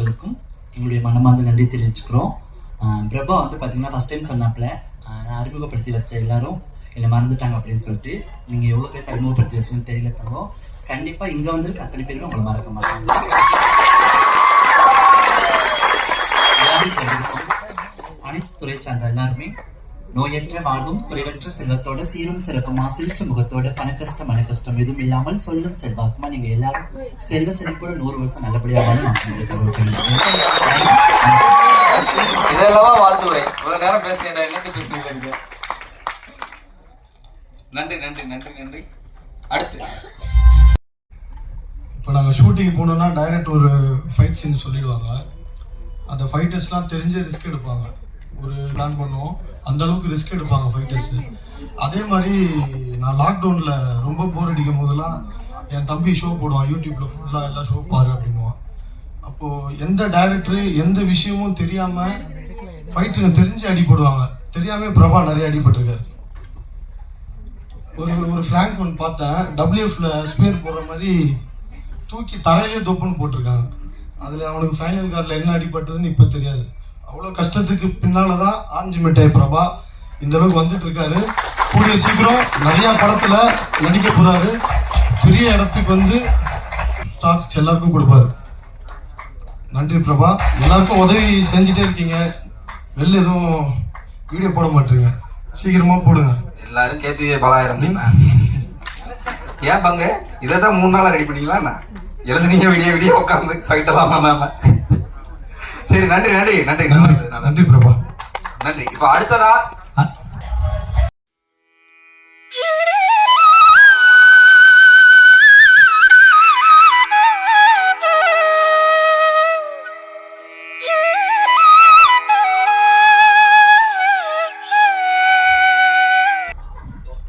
அத்தனை எங்களுடைய மனமார்ந்த நன்றி தெரிவிச்சுக்கிறோம். பிரபா வந்து பார்த்தீங்கன்னா ஃபஸ்ட் டைம் சொன்னாப்புல நான் அறிமுகப்படுத்தி வச்ச எல்லாரும் என்னை மறந்துட்டாங்க அப்படின்னு சொல்லிட்டு நீங்கள் எவ்வளோ பேர் அறிமுகப்படுத்தி வச்சுன்னு தெரியல தங்கம் கண்டிப்பாக இங்கே வந்திருக்க அத்தனை பேருமே உங்களை மறக்க மாட்டாங்க. அனைத்து துறை சார்ந்த எல்லாருமே நோயற்ற வாழ்வும் குறைவற்ற செல்வத்தோட சீரும் சிறப்புமா சிரிச்ச முகத்தோட பணக்கஷ்டம் மனக்கஷ்டம் எதுவும் இல்லாமல் சொல்லும் செல்வாக்குமா. நீங்க எல்லாரும் செல்வ செழிப்போட நூறு வருஷம் நல்லபடியா வாழணும் நான் உங்களுக்கு இதெல்லாம் வாழ்த்துறை இவ்வளவு நேரம் பேசுறேன் என்னத்து பேசுறீங்க நன்றி நன்றி நன்றி நன்றி. அடுத்து. இப்போ நாங்கள் ஷூட்டிங் போனோம்னா டைரக்ட் ஒரு ஃபைட் சீன் சொல்லிடுவாங்க. அந்த ஃபைட்டர்ஸ்லாம் தெரிஞ்ச ரிஸ்க் எடுப்பாங்க. ஒரு பிளான் பண்ணுவோம். அந்த அளவுக்கு ரிஸ்க் எடுப்பாங்க ஃபைட்டர்ஸ் அதே மாதிரி நான் லாக்டவுனில் ரொம்ப போர் அடிக்கும் போதெல்லாம் என் தம்பி ஷோ போடுவான். யூடியூப்பில் ஃபுல்லாக எல்லாம் ஷோ பாரு அப்படின்னுவான். அப்போது எந்த டைரக்டரு எந்த விஷயமும் தெரியாமல் ஃபைட்டுங்க தெரிஞ்சு அடிப்படுவாங்க தெரியாமே தெரியாமல் பிரபா நிறைய அடிபட்டிருக்காரு ஒரு ஒரு ஃப்ராங்க் ஒன்று பார்த்தேன். டபிள்யூஎஃப்ல ஸ்பேர் போடுற மாதிரி தூக்கி தரையிலே தொப்புன்னு போட்டிருக்காங்க. அதில் அவனுக்கு ஃபைனல் கார்டில் என்ன அடிபட்டதுன்னு இப்போ தெரியாது. அவ்வளோ கஷ்டத்துக்கு பின்னால் தான் ஆஞ்சி மிட்டாய் பிரபா இந்த அளவுக்கு வந்துட்டு இருக்காரு. கூடிய சீக்கிரம் நிறையா படத்தில் நடிக்க போகிறாரு பெரிய இடத்துக்கு வந்து ஸ்டார்ஸ்க்கு எல்லாருக்கும் கொடுப்பாரு. நன்றி பிரபா. எல்லாருக்கும் உதவி செஞ்சுட்டே இருக்கீங்க. வெளில எதுவும் வீடியோ போட மாட்டீங்க. சீக்கிரமாக போடுங்க. எல்லாரும் கேபிஏ பலாயிரம் ஏன் பங்கு? இதை தான் மூணு நாளாக ரெடி பண்ணிக்கலாம் என்ன எழுதுனீங்க விடிய விடிய உட்காந்து ஃபைட் பண்ணாமல் சரி நன்றி நன்றி நன்றி. நன்றி பிரபா. நன்றி. இப்போ அடுத்ததா?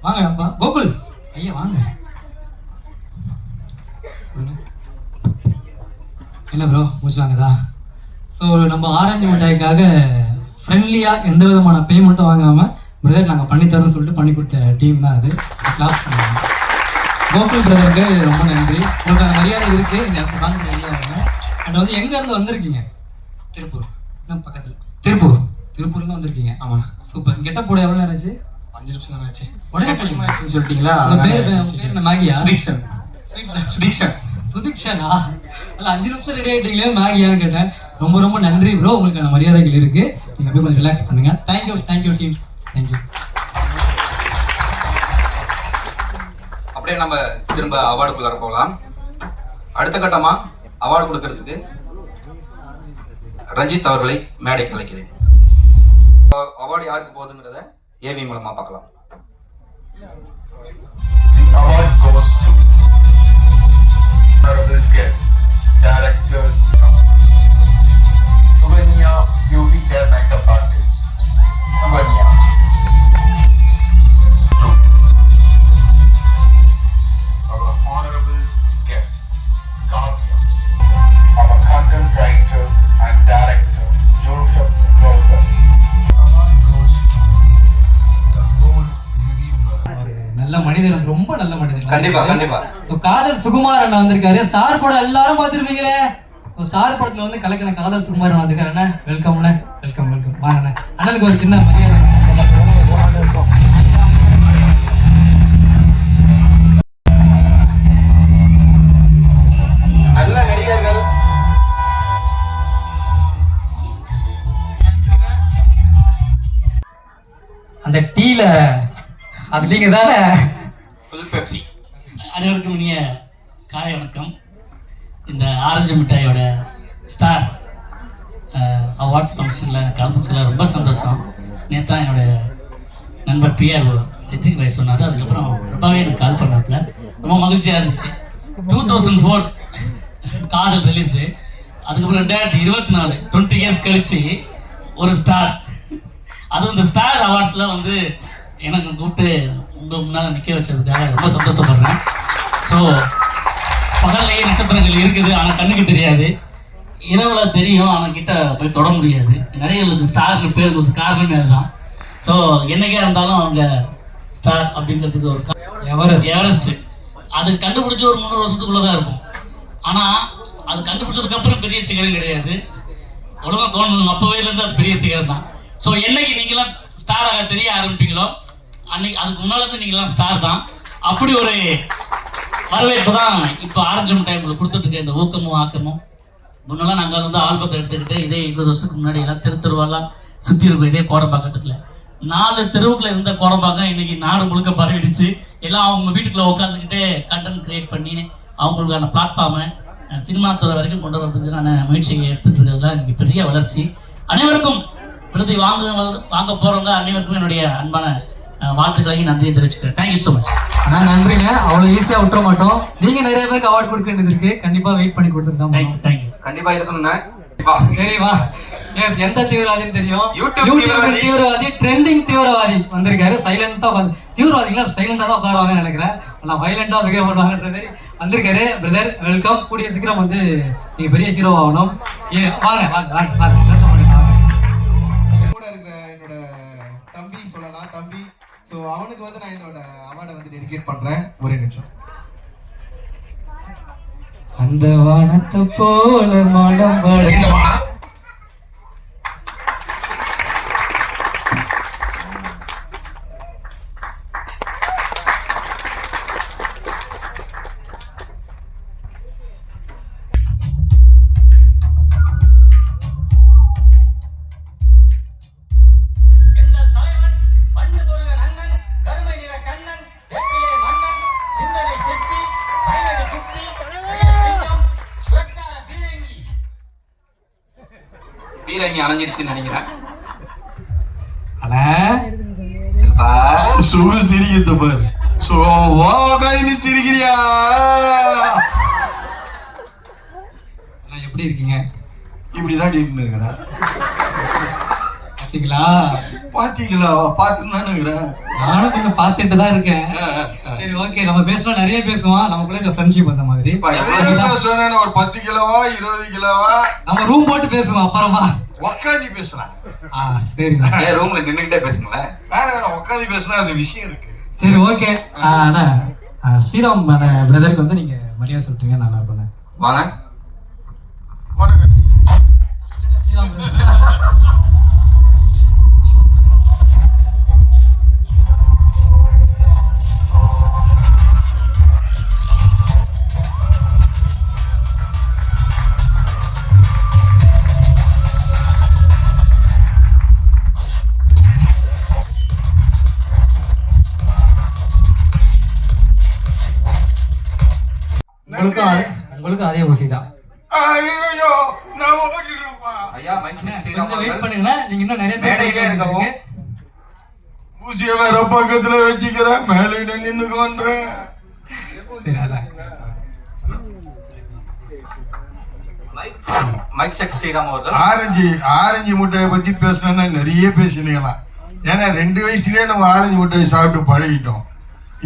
வாங்க கோகுல். ஐயா வாங்க. என்ன ப்ரோ மூச்சு வாங்குதா நம்ம ஆரஞ்சு மிட்டாய்க்காக ஃப்ரெண்ட்லியாக எந்த விதமான பேமெண்ட்டும் வாங்காமல் பிரதர் நாங்கள் பண்ணித்தரோம்னு சொல்லிட்டு பண்ணி கொடுத்த டீம் தான் அது. கிளாஸ் பண்ணுவோம் கோகுல் பிரதருக்கு ரொம்ப நன்றி. உங்களுக்கு அந்த மரியாதை இருக்குது எனக்கு சாங் ரெடியாக அண்ட் வந்து எங்கேருந்து வந்திருக்கீங்க? திருப்பூர். இன்னும் பக்கத்தில். திருப்பூர். திருப்பூர்லேருந்து வந்திருக்கீங்க. ஆமாம் சூப்பர் கெட்ட போட எவ்வளோ நேரம் ஆச்சு? அஞ்சு நிமிஷம் தான் ஆச்சு. உடனே டைம் சொல்லிட்டீங்களா? பேர் பேர் என்ன? மேகியா? சுதீக்ஷன் சுதீக்ஷன் சுதிக்ஷனா? அல்ல அஞ்சு நிமிஷம் ரெடி ஆகிட்டீங்களே மேகியான்னு கேட்டேன். ரொம்ப ரொம்ப நன்றி ப்ரோ உங்களுக்கான மரியாதைகள் இருக்கு. நீங்க அப்படியே கொஞ்சம் ரிலாக்ஸ் பண்ணுங்க. தேங்க்யூ தேங்க்யூ டீம் தேங்க்யூ அப்படியே நம்ம திரும்ப அவார்டுக்குள்ளார போகலாம். அடுத்த கட்டமா அவார்டு கொடுக்கறதுக்கு ரஞ்சித் அவர்களை மேடைக்கு அழைக்கிறேன். அவார்டு யாருக்கு போகுதுங்கிறத ஏவி மூலமா பார்க்கலாம். The award goes to honorable guest, director Suvanya Beauty Care Makeup Artist. Suvanya. Two. Our honorable guest, Kavya. Our content writer and director, Joseph Grover. நல்ல மனிதர் வந்து ரொம்ப நல்ல மனிதர் கண்டிப்பா, கண்டிப்பா. காதல் சுகுமார் அண்ணா வந்திருக்காரு. ஸ்டார் படம் எல்லாரும் பார்த்துருப்பீங்களே. ஸோ ஸ்டார் படத்துல வந்து கலக்கின காதல் சுகுமார் அண்ணா வந்திருக்காரு. அண்ணா வெல்கம்ண்ணே வெல்கம் வெல்கம் வாங்க அண்ணா. அண்ணனுக்கு ஒரு சின்ன மரியாதை. அந்த டீல அது நீங்க தானே ஃபுல் பெப்சி. அனைவருக்கும் இனிய காலை வணக்கம். இந்த ஆரஞ்சு மிட்டாயோட ஸ்டார் அவார்ட்ஸ் ஃபங்க்ஷனில் கலந்ததில் ரொம்ப சந்தோஷம். நேற்று தான் என்னோட நண்பர் பிஆர் சித்திக் பாய் சொன்னார். அதுக்கப்புறம் ரொம்பவே எனக்கு கால் பண்ணாப்புல. ரொம்ப மகிழ்ச்சியாக இருந்துச்சு. Two thousand four Kadhal release அதுக்கப்புறம் ரெண்டாயிரத்தி இருபத்தி நாலு டுவெண்ட்டி இயர்ஸ் கழிச்சு ஒரு ஸ்டார் அதுவும் இந்த ஸ்டார் அவார்ட்ஸில் வந்து எனக்கு கூப்பிட்டு உங்கள் முன்னால் நிற்க வச்சதுக்காக ரொம்ப சந்தோஷப்படுறேன். ஸோ பகல்லையே நட்சத்திரங்கள் இருக்குது. ஆனால் கண்ணுக்கு தெரியாது. இரவுல தெரியும் ஆனால் கிட்ட போய் தொட முடியாது. நடிகர்களுக்கு ஸ்டார்னு பேர் இருந்தது காரணமே அதுதான். ஸோ என்னைக்கே இருந்தாலும் அவங்க ஸ்டார் அப்படிங்கிறதுக்கு ஒரு எவரெஸ்ட் எவரெஸ்ட் அது கண்டுபிடிச்ச ஒரு முந்நூறு வருஷத்துக்குள்ள தான் இருக்கும். ஆனால் அது கண்டுபிடிச்சதுக்கு அப்புறம் பெரிய சிகரம் கிடையாது. உலகம் தோணும் அப்பவே இருந்து அது பெரிய சிகரம் தான். ஸோ என்னைக்கு நீங்களாம் ஸ்டாராக தெரிய ஆரம்பிப்பீங்களோ அன்னைக்கு அதுக்கு முன்னால இருந்து நீங்களாம் ஸ்டார் தான். அப்படி ஒரு வரவேற்பு தான் இப்போ ஆரஞ்சம் டைமில் கொடுத்துட்டு இருக்க இந்த ஊக்கமும் ஆக்கமும். முன்னெல்லாம் நாங்கள் வந்து ஆல்பத்தை எடுத்துக்கிட்டு இதே இருபது வருஷத்துக்கு முன்னாடி எல்லாம் தெரு தெருவெல்லாம் சுற்றி இருக்கும் இதே கோடம்பாக்கத்துக்குள்ள நாலு தெருவுக்குள்ள இருந்த கோடம்பாக்கம் இன்னைக்கு நாடு முழுக்க பரவிடுச்சு. எல்லாம் அவங்க வீட்டுக்குள்ள உட்காந்துக்கிட்டே கண்டென்ட் கிரியேட் பண்ணி அவங்களுக்கான பிளாட்ஃபார்மை சினிமா துறை வரைக்கும் கொண்டு வரதுக்கான முயற்சியை எடுத்துட்டு இருக்கிறது தான் இன்னைக்கு பெரிய வளர்ச்சி. அனைவருக்கும் பிரதி வாங்க வாங்க போறவங்க அனைவருக்கும் என்னுடைய அன்பான வாழ்த்துக்களையும் நன்றியை தெரிவிச்சுக்கிறேன். தேங்க்யூ ஸோ மச் ஆனா நன்றிங்க. அவ்வளோ ஈஸியா விட்டுற மாட்டோம். நீங்க நிறைய பேருக்கு அவார்ட் கொடுக்க வேண்டியது இருக்கு. கண்டிப்பா வெயிட் பண்ணி கொடுத்துருக்கோம் தேங்க்யூ தேங்க்யூ கண்டிப்பா இருக்கணும்ண்ணே கண்டிப்பா தெரியுமா எஸ் எந்த தீவிரவாதின்னு தெரியும்? YouTube யூடியூப் தீவிரவாதி. ட்ரெண்டிங் தீவிரவாதி வந்திருக்காரு. சைலண்டா உட்காந்து தீவிரவாதிகள் சைலண்டா தான் உட்காருவாங்கன்னு நினைக்கிறேன். நான் வைலண்டா பிகேவ் பண்ணுவாங்கன்ற மாதிரி வந்திருக்காரு. பிரதர் வெல்கம் கூடிய சீக்கிரம் வந்து நீங்க பெரிய ஹீரோ ஆகணும். ஏ வாங்க வாங்க வாங்க வாங்க. ஸோ அவனுக்கு வந்து நான் என்னோட அவார்டை வந்து டெடிகேட் பண்றேன். ஒரே நிமிஷம். அந்த வானத்தை போல மனம் பீரங்கி அணைஞ்சிருச்சுன்னு நினைக்கிறேன் செல்பா. சுகு சிரிக்குது பாரு. சோ நீ சிரிக்கிறியா? எப்படி இருக்கீங்க? இப்படிதான் நின்னுங்கிறேன் பார்த்தீங்களா பாத்தீங்களா? பார்த்து தானுங்கிறேன் நானும் கொஞ்சம் பார்த்துட்டு தான் இருக்கேன். சரி ஓகே நம்ம பேசலாம் நிறைய பேசுவோம். நமக்குள்ள இருக்க ஃப்ரெண்ட்ஷிப் அந்த மாதிரி. ஒரு பத்து கிலோவா இருபது கிலோவா? நம்ம ரூம் போட்டு பேசுவோம் அப்புறமா. உக்காந்து ஆ சரிண்ணா ஏன் ரூம்ல நின்னுகிட்டே பேசுங்களேன். வேற வேற உட்காந்து பேசினா அது விஷயம் இருக்கு. சரி ஓகே அண்ணா ஸ்ரீராம் பிரதருக்கு வந்து நீங்க மரியாதை சொல்லிட்டீங்க நான் என்ன பண்ணேன் வாங்க ஸ்ரீராம் உங்களுக்கும் அதே ஊசி தான். ஐயோ நான் ஓடிடுறேன்ப்பா. ஐயா மைக் கொஞ்சம் வெயிட் பண்ணுங்கண்ணா. நீங்க இன்னும் நிறைய பேர் மேடையிலே இருக்கவும். இருக்கு. ஊசிய வேற பக்கத்துல வச்சுக்கிறேன். மேல நின்னு கொன்றேன். சரி அதான். மைக் செக் ஸ்ரீராம் அவர்கள்? ஆரஞ்சு ஆரஞ்சு முட்டையை பத்தி பேசணும்னா நிறைய பேசினீங்களாம் ஏன்னா ரெண்டு வயசுலயே நம்ம ஆரஞ்சு முட்டையை சாப்பிட்டு பழகிட்டோம்.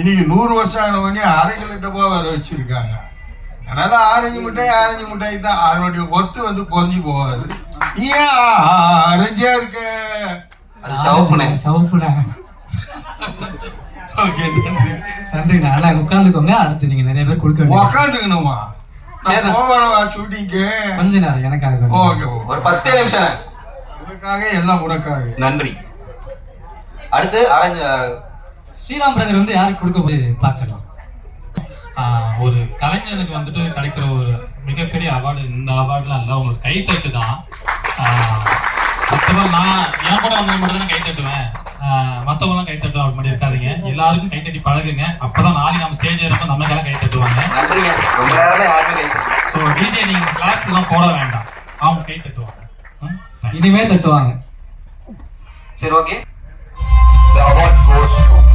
இன்னைக்கு நூறு வருஷம் ஆனவொடனே அரை கிலோ டப்பா வேற வச்சிருக்காங்க. அதனால ஆரஞ்சு மிட்டாய் ஆரஞ்சு மிட்டாய் தான். அதனுடைய ஒர்த்து வந்து குறைஞ்சி போகாது. நீ ஏன் ஆரஞ்சா இருக்க? அது சவப்புனே சவுப்புண்ணே. ஓகே நன்றி. நன்றிண்ணா. நல்லா உட்காந்துக்கோங்க. அடுத்து நீங்க நிறைய பேர் கொடுக்க போவேனவா ஷூட்டிங்க்கு கொஞ்ச நேரம் எனக்காக. ஓகே ஒரு பத்தே நிமிஷம். உனக்காக எல்லாம் உனக்காக. நன்றி. அடுத்து அரஞ்ச ஸ்ரீராம் பிரதர் வந்து யாருக்கு கொடுக்க போய் பார்த்துடலாம் ஒரு கலைஞனுக்கு வந்துட்டு கிடைக்கிற ஒரு மிகப்பெரிய அவார்டு இந்த அவார்ட்லாம் இல்லை உங்களுக்கு கைத்தட்டு தான் மற்றவங்க நான் என் கூட வந்தவங்க மட்டும் தான் கை தட்டுவேன். மற்றவங்களாம் கை தட்டும் அப்படி இருக்காதீங்க. எல்லாருக்கும் கை தட்டி பழகுங்க. அப்பதான் நாளைக்கு நம்ம ஸ்டேஜ் இருப்போம் நமக்கெல்லாம் கை தட்டுவாங்க. நன்றிங்க. ரொம்ப நேரமே யாருமே கை தட்டல. ஸோ டிஜே நீங்கள் கிளாப்ஸ் எல்லாம் போட வேண்டாம். அவங்க கை தட்டுவாங்க. இனிமே தட்டுவாங்க. சரி okay The award goes to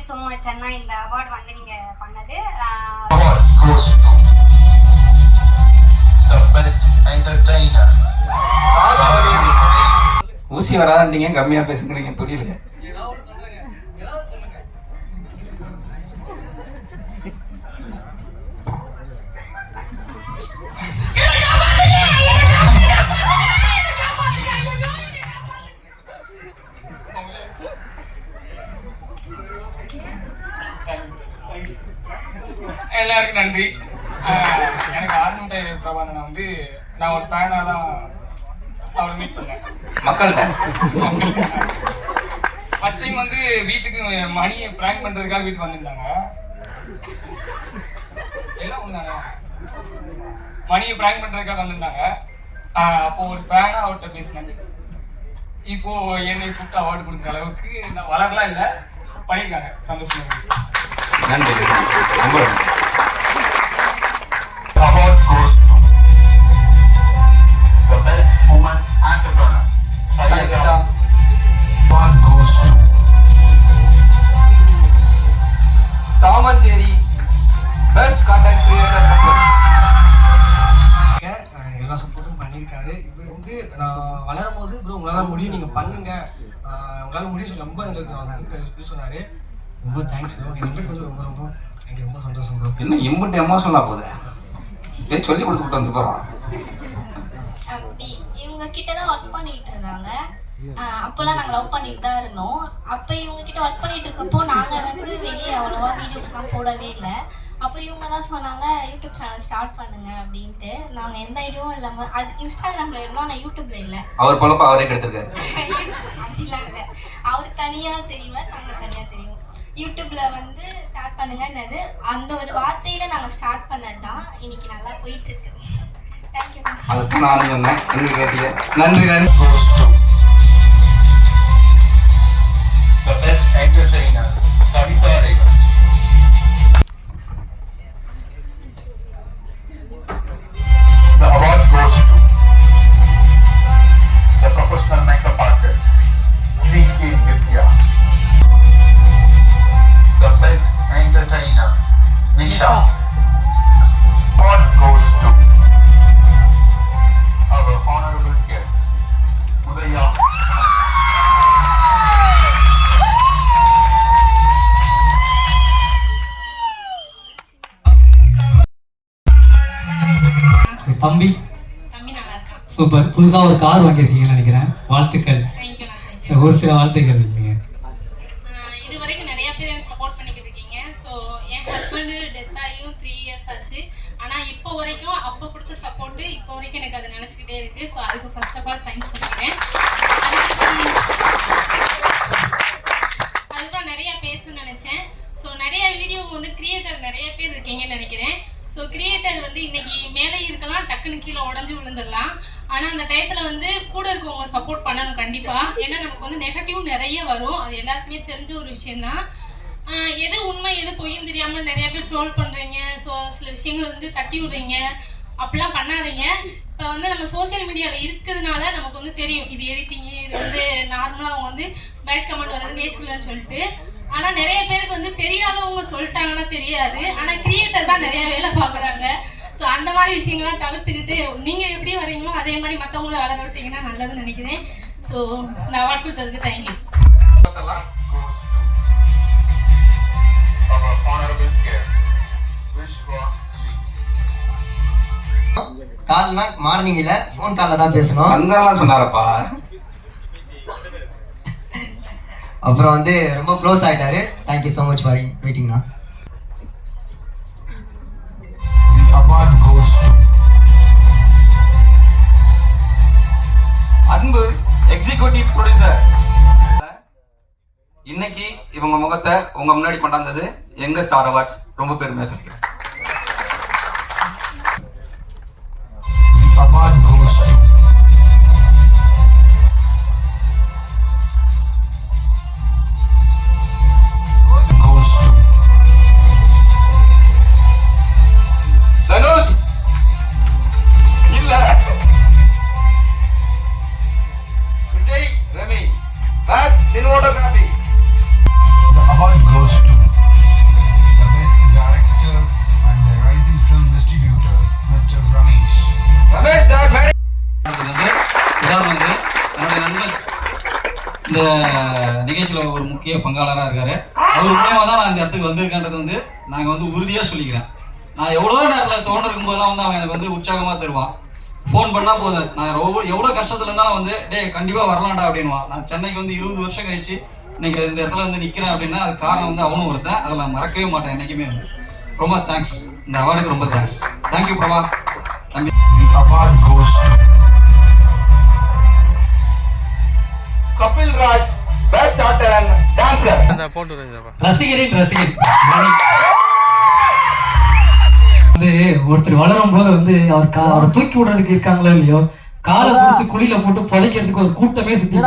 thank you so much அண்ணா. இந்த அவார்ட் வந்து நீங்கள் பண்ணது. ஊசி வராதீங்க கம்மியா பேசுங்கிறீங்க புரியல. எல்லாருக்கும் நன்றி. எனக்கு ஆர்மிட்டை பிரபாகரனை வந்து நான் ஒரு ஃபேனாக தான் அவரை மீட் பண்ணேன். மக்கள்கிட்ட ஃபர்ஸ்ட் டைம் வந்து வீட்டுக்கு மணியை ப்ராங்க் பண்ணுறதுக்காக வீட்டுக்கு வந்திருந்தாங்க. எல்லாம் ஒன்று தானே மணியை ப்ராங்க் பண்ணுறதுக்காக வந்திருந்தாங்க. அப்போ ஒரு ஃபேனாக அவர்கிட்ட பேசினேன். இப்போ என்னை கூப்பிட்டு அவார்டு கொடுக்குற அளவுக்கு நான் வளரலாம் இல்லை பண்ணியிருக்காங்க சந்தோஷமா இருக்கு. நன்றி ரொம்ப நன்றி The award goes to the best woman entrepreneur. Thamancheri best content creator எல்லா சப்போர்ட்டும் பண்ணியிருக்காரு இவர் வந்து நான் வளரும் போது ப்ரோ உங்களால் முடியும் நீங்கள் பண்ணுங்க உங்களால் முடியும் ரொம்ப எங்களுக்கு சொன்னார் ரொம்ப தேங்க்ஸ் ப்ரோ பண்ணது ரொம்ப ரொம்ப எனக்கு ரொம்ப சந்தோஷம் ப்ரோ இன்னும் இம்புட்டு எமோஷனலாக போகுது? ஏன் சொல்லி கொடுத்துட்டு வந்து போகிறான் அப்படி. இவங்க கிட்ட தான் ஒர்க் பண்ணிட்டு இருந்தாங்க. அப்போல்லாம் நாங்கள் லவ் பண்ணிட்டு தான் இருந்தோம். அப்போ இவங்க கிட்ட ஒர்க் பண்ணிட்டு இருக்கப்போ நாங்கள் வந்து வெளியே அவ்வளோவா வீடியோஸ்லாம் போடவே இல்லை. அப்போ இவங்க தான் சொன்னாங்க யூடியூப் சேனல் ஸ்டார்ட் பண்ணுங்க அப்படின்ட்டு. நாங்கள் எந்த ஐடியாவும் இல்லாமல் அது இன்ஸ்டாகிராமில் இருந்தோம் ஆனால் யூடியூப்ல இல்லை. அவர் பொழப்ப அவரே கெடுத்திருக்காரு. அப்படிலாம் இல்லை. அவர் தனியாக தெரியுவார் நாங்கள் தனியாக தெரியும். யூடியூப்ல வந்து ஸ்டார்ட் பண்ணுங்கன்னது அந்த ஒரு வார்த்தையில நாங்கள் ஸ்டார்ட் பண்ணது தான் இன்னைக்கு நல்லா போயிட்டு இருக்கு தேங்க்யூ அதுக்கு நானும் சொன்னேன் எங்க கேட்டீங்க நன்றி நன்றி the best entertainer. Kavita Regan. தம்பி. சூப்பர் புதுசாக ஒரு கார் வாங்கியிருக்கீங்கன்னு நினைக்கிறேன். வாழ்த்துக்கள். ஒரு சில வாழ்த்துக்கள் நீங்கள் இது வரைக்கும் நிறைய பேர் எனக்கு சப்போர்ட் பண்ணிக்கிட்டு இருக்கீங்க ஸோ என் ஹஸ்பண்டு டெத் ஆகியும் த்ரீ இயர்ஸ் ஆச்சு ஆனால் இப்போ வரைக்கும் அப்போ கொடுத்த சப்போர்ட்டு இப்போ வரைக்கும் எனக்கு அது நினச்சிக்கிட்டே இருக்கு ஸோ அதுக்கு ஃபர்ஸ்ட் ஆஃப் ஆல் தேங்க்ஸ் சொல்லிக்கிறேன் அதுக்கப்புறம் நிறைய பேசணும்னு நினச்சேன் ஸோ நிறைய வீடியோ வந்து கிரியேட்டர் நிறைய பேர் இருக்கீங்கன்னு நினைக்கிறேன் ஸோ கிரியேட்டர் வந்து இன்னைக்கு மேலே இருக்கலாம் டக்குன்னு கீழே உடஞ்சி விழுந்துடலாம் ஆனால் அந்த டயத்தில் வந்து கூட இருக்கவங்க சப்போர்ட் பண்ணணும் கண்டிப்பாக ஏன்னா நமக்கு வந்து நெகட்டிவ் நிறைய வரும். அது எல்லாருக்குமே தெரிஞ்ச ஒரு விஷயந்தான் எது உண்மை எது பொய்யும் தெரியாமல் நிறைய பேர் ட்ரோல் பண்ணுறீங்க ஸோ சில விஷயங்கள் வந்து தட்டி விடுறீங்க. அப்படிலாம் பண்ணாதீங்க. இப்போ வந்து நம்ம சோஷியல் மீடியாவில் இருக்கிறதுனால நமக்கு வந்து தெரியும். இது எடிட்டிங் இது வந்து நார்மலாக அவங்க வந்து பேக் கமெண்ட் வர்றது நேச்சுரல்னு சொல்லிட்டு. ஆனால் நிறைய பேருக்கு வந்து தெரியாதவங்க சொல்லிட்டாங்கன்னா தெரியாது. ஆனால் கிரியேட்டர் தான் நிறைய வேலை பார்க்குறாங்க. ஸோ அந்த மாதிரி விஷயங்கள்லாம் தவிர்த்துக்கிட்டு நீங்கள் எப்படி வரீங்களோ அதே மாதிரி மற்றவங்கள வளர விட்டீங்கன்னா நல்லதுன்னு நினைக்கிறேன். ஸோ நான் அவார்ட் கொடுத்ததுக்கு தேங்க்யூ. கால்னா மார்னிங் இல்லை ஃபோன் காலில் தான் பேசணும். அங்கெல்லாம் சொன்னாரப்பா. அப்புறம் வந்து ரொம்ப க்ளோஸ் ஆகிட்டாரு thank you so much for வெயிட்டிங்ண்ணா The goes to Anbu executive producer இன்னைக்கு இவங்க முகத்தை உங்க முன்னாடி கொண்டாந்தது எங்க ஸ்டார் அவார்ட்ஸ். ரொம்ப பெருமையா சொல்லிக்கிறேன். இந்த நிகழ்ச்சியில் ஒரு முக்கிய பங்காளராக இருக்காரு. அவர் மூலியமாக தான் நான் இந்த இடத்துக்கு வந்திருக்கேன்றது வந்து நாங்கள் வந்து உறுதியாக சொல்லிக்கிறேன். நான் எவ்வளோ நேரத்தில் தோன்றிருக்கும் போதெல்லாம் வந்து அவன் எனக்கு வந்து உற்சாகமாக தருவான். ஃபோன் பண்ணால் போதும். நான் எவ்வளோ எவ்வளோ கஷ்டத்துல இருந்தாலும் வந்து டேய் கண்டிப்பாக வரலாம்டா அப்படின்வான் நான் சென்னைக்கு வந்து இருபது வருஷம் கழிச்சு இன்னைக்கு இந்த இடத்துல வந்து நிற்கிறேன் அப்படின்னா அது காரணம் வந்து அவனும் ஒருத்தன். அதில் நான் மறக்கவே மாட்டேன் என்றைக்குமே வந்து. ரொம்ப தேங்க்ஸ் இந்த அவார்டுக்கு ரொம்ப தேங்க்ஸ் தேங்க்யூ பிரபா தம்பி. Kapil Raj best actor and dancer ரசிகரின் ரசிகர் மணி. வந்து ஒருத்தர் வளரும் போது வந்து அவர் அவரை தூக்கி விடுறதுக்கு இருக்காங்களோ இல்லையோ காலை பிடிச்சி குழியில போட்டு புதைக்கிறதுக்கு ஒரு கூட்டமே இருக்கு.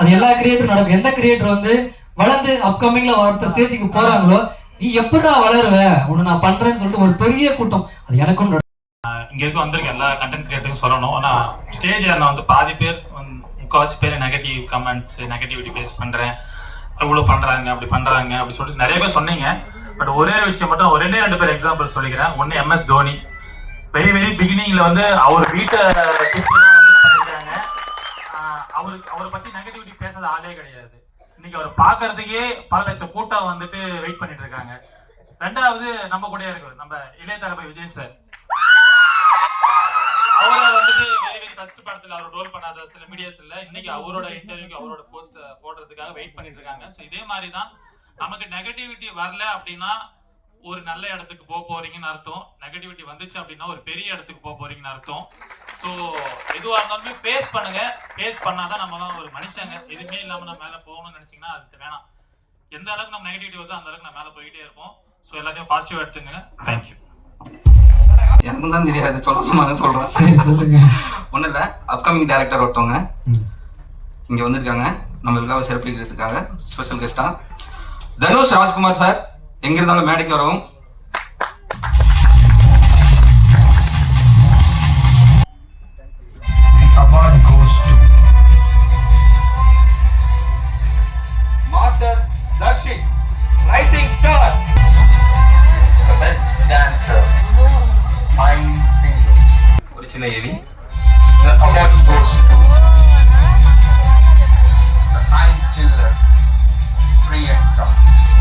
அது எல்லா கிரியேட்டரும் நடக்கும். எந்த கிரியேட்டர் வந்து வளர்ந்து அப்கமிங்ல அடுத்த ஸ்டேஜுக்கு போறாங்களோ நீ எப்படிடா வளருவ? உன்னை நான் பண்றேன்னு சொல்லிட்டு ஒரு பெரிய கூட்டம். அது எனக்கும் இங்க இருக்க வந்திருக்க எல்லா கண்டென்ட் கிரியேட்டரும் சொல்லணும். ஆனா ஸ்டேஜ் நான் வந்து பாதி பேர் முக்கால்வாசி பேர் நெகட்டிவ் கமெண்ட்ஸ் நெகட்டிவிட்டி பேஸ் பண்ணுறேன் அவ்வளோ பண்ணுறாங்க அப்படி பண்ணுறாங்க அப்படி சொல்லிட்டு நிறைய பேர் சொன்னீங்க. பட் ஒரே ஒரு விஷயம் மட்டும் ஒரே ரெண்டு பேர் எக்ஸாம்பிள் சொல்லிக்கிறேன். ஒன்று எம்எஸ் தோனி. வெரி வெரி பிகினிங்கில் வந்து அவர் வீட்டை சுத்தி வந்து அவருக்கு அவரை பற்றி நெகட்டிவிட்டி பேசுறது ஆளே கிடையாது. இன்னைக்கு அவர் பார்க்கறதுக்கே பல லட்சம் கூட்டம் வந்துட்டு வெயிட் பண்ணிட்டு இருக்காங்க. ரெண்டாவது நம்ம கூட இருக்கு நம்ம இளைய தளபதி விஜய் சார் அவரை வந்துட்டு ஃபர்ஸ்ட் படத்துல அவர் ரோல் பண்ணாத சில மீடியாஸ்ல இன்னைக்கு அவரோட இன்டர்வியூக்கு அவரோட போஸ்ட் போடுறதுக்காக வெயிட் பண்ணிட்டு இருக்காங்க. ஸோ இதே மாதிரி தான் நமக்கு நெகட்டிவிட்டி வரல அப்படின்னா ஒரு நல்ல இடத்துக்கு போக போறீங்கன்னு அர்த்தம். நெகட்டிவிட்டி வந்துச்சு அப்படின்னா ஒரு பெரிய இடத்துக்கு போக போறீங்கன்னு அர்த்தம். ஸோ எதுவாக இருந்தாலுமே ஃபேஸ் பண்ணுங்க. ஃபேஸ் பண்ணாதான் நம்ம தான் ஒரு மனுஷங்க. எதுவுமே இல்லாம நம்ம மேலே போகணும்னு நினைச்சீங்கன்னா அது வேணாம். எந்த அளவுக்கு நம்ம நெகட்டிவிட்டி வருதோ அந்த அளவுக்கு நம்ம மேலே போயிட்டே இருப்போம். ஸோ எல்லாத்தையும் பாசிட்டிவ் எடுத்துங்க தேங்க்யூ எனக்கும் தான் தெரியாது. சொல்ல சொன்னாங்க சொல்றேன். சரி சொல்லுங்க. ஒன்றும் இல்லை. அப்கமிங் டைரக்டர் ஒருத்தவங்க இங்கே வந்திருக்காங்க. நம்ம விழாவை சிறப்பிக்கிறதுக்காக ஸ்பெஷல் கெஸ்டா தனுஷ் ராஜ்குமார் சார் எங்க இருந்தாலும் மேடைக்கு வரவும். Navy. That a to the eye.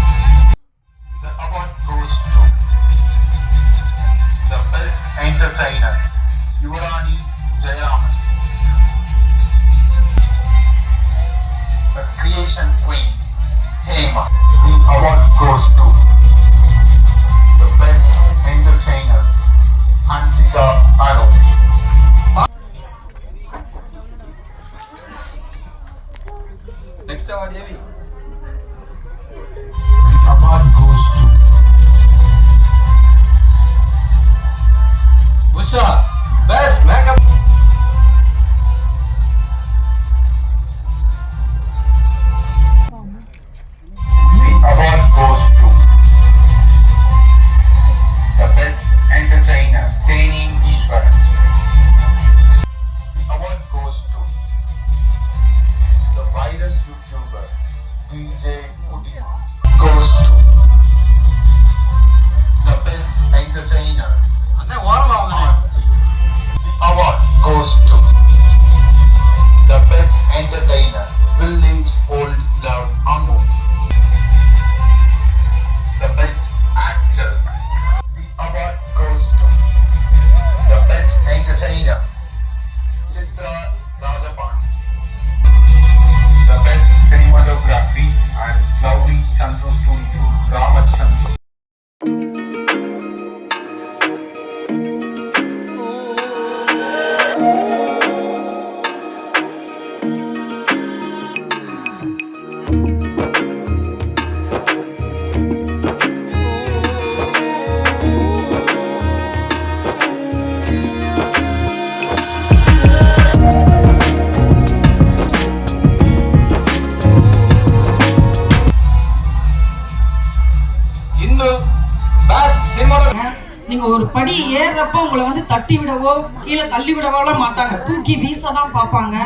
கீழே தள்ளி விடவாலாம் மாட்டாங்க. தூக்கி வீச தான் பார்ப்பாங்க.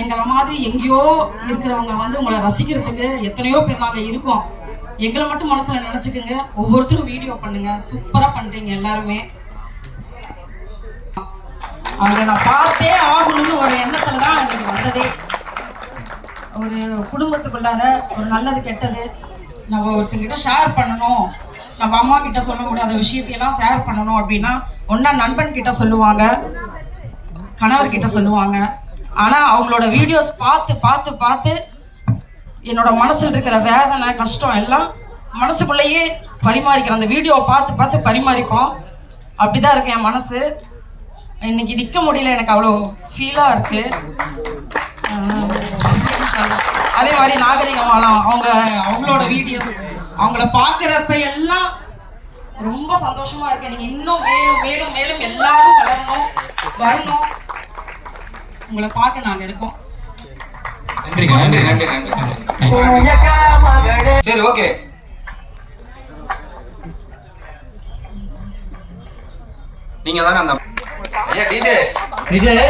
எங்களை மாதிரி எங்கேயோ இருக்கிறவங்க வந்து உங்களை ரசிக்கிறதுக்கு எத்தனையோ பேர் நாங்கள் இருக்கோம். எங்களை மட்டும் மனசுல நினைச்சுக்கோங்க. ஒவ்வொருத்தரும் வீடியோ பண்ணுங்க. சூப்பரா பண்றீங்க எல்லாருமே. அவங்க நான் பார்த்தே ஆகணும்னு ஒரு எண்ணத்துல தான் எனக்கு வந்ததே. ஒரு குடும்பத்துக்குள்ளார ஒரு நல்லது கெட்டது நம்ம ஒருத்தங்கிட்ட ஷேர் பண்ணணும். நம்ம அம்மா கிட்ட சொல்ல முடியாத விஷயத்தையெல்லாம் ஷேர் பண்ணணும் அப்படின்னா ஒன்றா நண்பன் கிட்ட சொல்லுவாங்க கணவர் கிட்ட சொல்லுவாங்க. ஆனால் அவங்களோட வீடியோஸ் பார்த்து பார்த்து பார்த்து என்னோட மனசில் இருக்கிற வேதனை கஷ்டம் எல்லாம் மனசுக்குள்ளேயே பரிமாறிக்கிறேன் அந்த வீடியோவை பார்த்து பார்த்து பரிமாறிப்போம். அப்படிதான் இருக்கு என் மனசு. இன்னைக்கு நிற்க முடியல எனக்கு அவ்வளோ ஃபீலாக இருக்கு. அதே மாதிரி நாகரிகமாலாம் அவங்க அவங்களோட வீடியோஸ் அவங்கள பார்க்குறப்ப எல்லாம் ரொம்ப சந்தோஷமா இருக்கு நீங்க இன்னும் மேலும் மேலும் மேலும் எல்லாரும் வளரணும். வரணும். உங்களை பார்க்க நாங்க இருக்கோம். நன்றி நன்றி நன்றி நன்றி. சரி ஓகே. நீங்க தாங்க அந்த ஐயா டிஜே விஜய்.